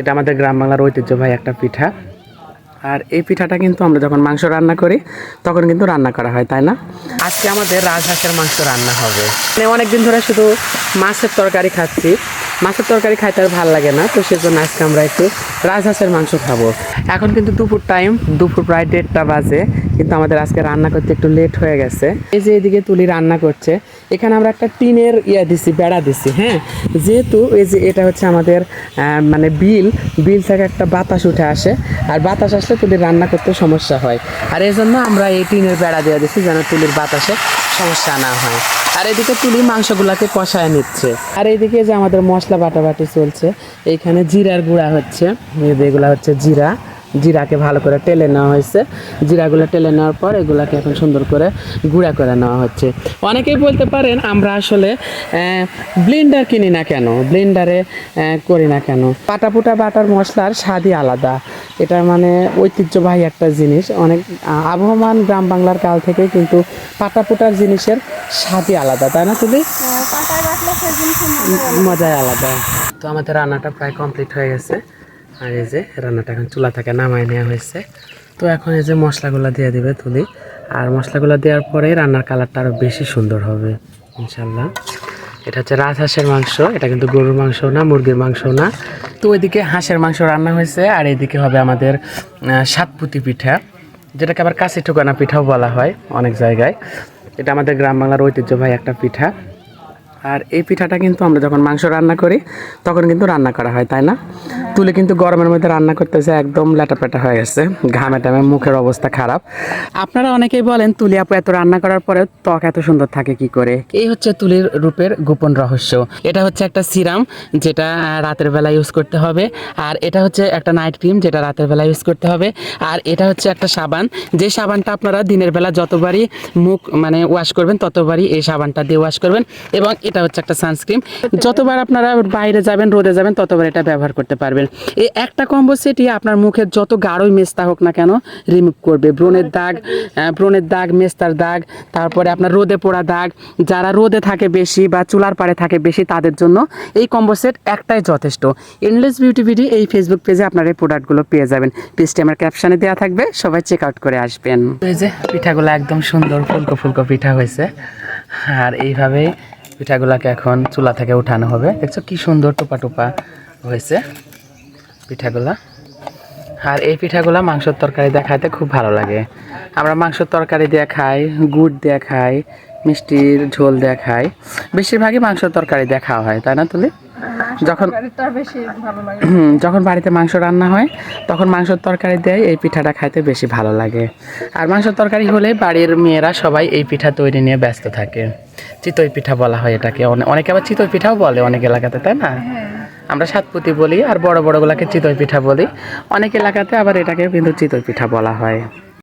এটা আমাদের গ্রাম বাংলার ঐতিহ্যবাহী একটা পিঠা। আর এই পিঠাটা কিন্তু আমরা যখন মাংস রান্না করি, তখন কিন্তু রান্না করা হয়, তাই না? আজকে আমাদের রাজহাঁসের মাংস রান্না হবে। মানে অনেকদিন ধরে শুধু মাছের তরকারি খাচ্ছি। মাছের তরকারি খাইতে আর ভালো লাগে না, তো সেজন্য আজকে আমরা একটু রাজহাঁসের মাংস খাব। এখন কিন্তু দুপুর টাইম দুপুর প্রায় দেড়টা বাজে। কিন্তু আমাদের আজকে রান্না করতে একটু লেট হয়ে গেছে। এই যে এদিকে তুলি রান্না করছে, এখানে আমরা একটা টিনের ইয়া দিছি, বেড়া দিছি হ্যাঁ? যেহেতু এই যে এটা হচ্ছে আমাদের মানে বিল বিল থেকে একটা বাতাস উঠে আসে, আর বাতাস আসলে তুলির রান্না করতে সমস্যা হয়। আর এই জন্য আমরা এই টিনের বেড়া দিয়ে দিছি যেন তুলির বাতাসে সমস্যা না হয়। আর এদিকে তুলি মাংসগুলাকে কষায় নিচ্ছে। আর এইদিকে যে আমাদের মশলা বাটাবাটি চলছে, এইখানে জিরার গুঁড়া হচ্ছে এগুলা হচ্ছে জিরা। জিরাকে ভালো করে টেলে নেওয়া হয়েছে। জিরাগুলো টেলে নেওয়ার পর এগুলাকে এখন সুন্দর করে গুঁড়া করে নেওয়া হচ্ছে। অনেকেই বলতে পারেন আমরা আসলে ব্লেন্ডার কিনি না কেন? ব্লেন্ডারে করি না কেন? পাটাপুটা বাটার মশলার স্বাদই আলাদা। এটা মানে ঐতিহ্যবাহী একটা জিনিস। অনেক আবহমান গ্রাম বাংলার কাল থেকেই কিন্তু পাটাপুটার জিনিসের স্বাদই আলাদা তাই না তুমি? জিনিসের মজাই আলাদা। তো আমাদের রান্নাটা প্রায় কমপ্লিট হয়ে গেছে। আর এই যে রান্নাটা এখন চুলা থেকে নামায় নেওয়া হয়েছে। তো এখন এই যে মশলাগুলো দিয়ে দিবে তুলি। আর মশলাগুলো দেওয়ার পরেই রান্নার কালারটা আরও বেশি সুন্দর হবে ইনশাল্লাহ এটা হচ্ছে রাজহাঁসের মাংস, এটা কিন্তু গরুর মাংস না, মুরগির মাংস না। তো ওইদিকে হাঁসের মাংস রান্না হয়েছে, আর এইদিকে হবে আমাদের সাতপুতি পিঠা, যেটাকে আবার কাশি টুকানা পিঠাও বলা হয় অনেক জায়গায়। এটা আমাদের গ্রাম বাংলার ঐতিহ্যবাহী একটা পিঠা। আর এই পিঠাটা কিন্তু আমরা যখন মাংস রান্না করি, তখন কিন্তু রান্না করা হয়, তাই না? তুলে কিন্তু গরমের মধ্যে রান্না করতেছে, একদম ল্যাটাপ্যাটা হয়ে গেছে। ঘামে টামে মুখের অবস্থা খারাপ। আপনারা অনেকেই বলেন, তুলি আপু, এত রান্না করার পরে ত্বক এত সুন্দর থাকে, কি করে? এই হচ্ছে তুলির রূপের গোপন রহস্য। এটা হচ্ছে একটা সিরাম, যেটা রাতের বেলা ইউজ করতে হবে। আর এটা হচ্ছে একটা নাইট ক্রিম যেটা রাতের বেলা ইউজ করতে হবে। আর এটা হচ্ছে একটা সাবান। যে সাবানটা আপনারা দিনের বেলা যতবারই মুখ মানে ওয়াশ করবেন, ততবারই এই সাবানটা দিয়ে ওয়াশ করবেন। এবং এটা হচ্ছে একটা সানস্ক্রিন যতবার আপনারা বাইরে যাবেন, রোদে যাবেন, ততবার এটা ব্যবহার করতে পারবেন। এই একটা কম্বো সেটই আপনার মুখের যত গাঢ়ই মেস্তা হোক না কেন রিমুভ করবে। ব্রণের দাগ ব্রণের দাগ, মেস্তার দাগ, তারপরে আপনার রোদে পোড়া দাগ। যারা রোদে থাকে বেশি বা চুলার পাড়ে থাকে বেশি, তাদের জন্য এই কম্বো সেট একটাই যথেষ্ট। এনলেস বিউটি বিডি এই ফেসবুক পেজে আপনার এই প্রোডাক্টগুলো পেয়ে যাবেন। পেজটি আমার ক্যাপশানে দেওয়া থাকবে, সবাই চেক আউট করে আসবেন। এই যে পিঠাগুলো একদম সুন্দর ফুলকো ফুলকো পিঠা হয়েছে। আর এইভাবে পিঠাগুলোকে এখন চুলা থেকে উঠানো হবে। দেখছ কি সুন্দর টোপা টোপা হয়েছে পিঠাগুলা। আর এই পিঠাগুলা মাংসের তরকারি দিয়ে খাইতে খুব ভালো লাগে। আমরা মাংসের তরকারি দিয়ে খাই গুড় দিয়ে খাই মিষ্টির ঝোল দিয়ে খাই। বেশিরভাগই মাংসের তরকারি দিয়ে খাওয়া হয় তাই না তুলি? যখন যখন বাড়িতে মাংস রান্না হয় তখন মাংসের তরকারি দেয় এই পিঠাটা খাইতে বেশি ভালো লাগে। আর মাংসের তরকারি হলে বাড়ির মেয়েরা সবাই এই পিঠা তৈরি নিয়ে ব্যস্ত থাকে। চিতই পিঠা বলা হয় এটাকে। অনেকে আবার চিতই পিঠাও বলে অনেক এলাকাতে তাই না? আমরা সাতপুতি বলি আর বড় বড়গুলাকে চিতই পিঠা বলি। অনেক এলাকাতে আবার এটাকে কিন্তু চিতই পিঠা বলা হয়।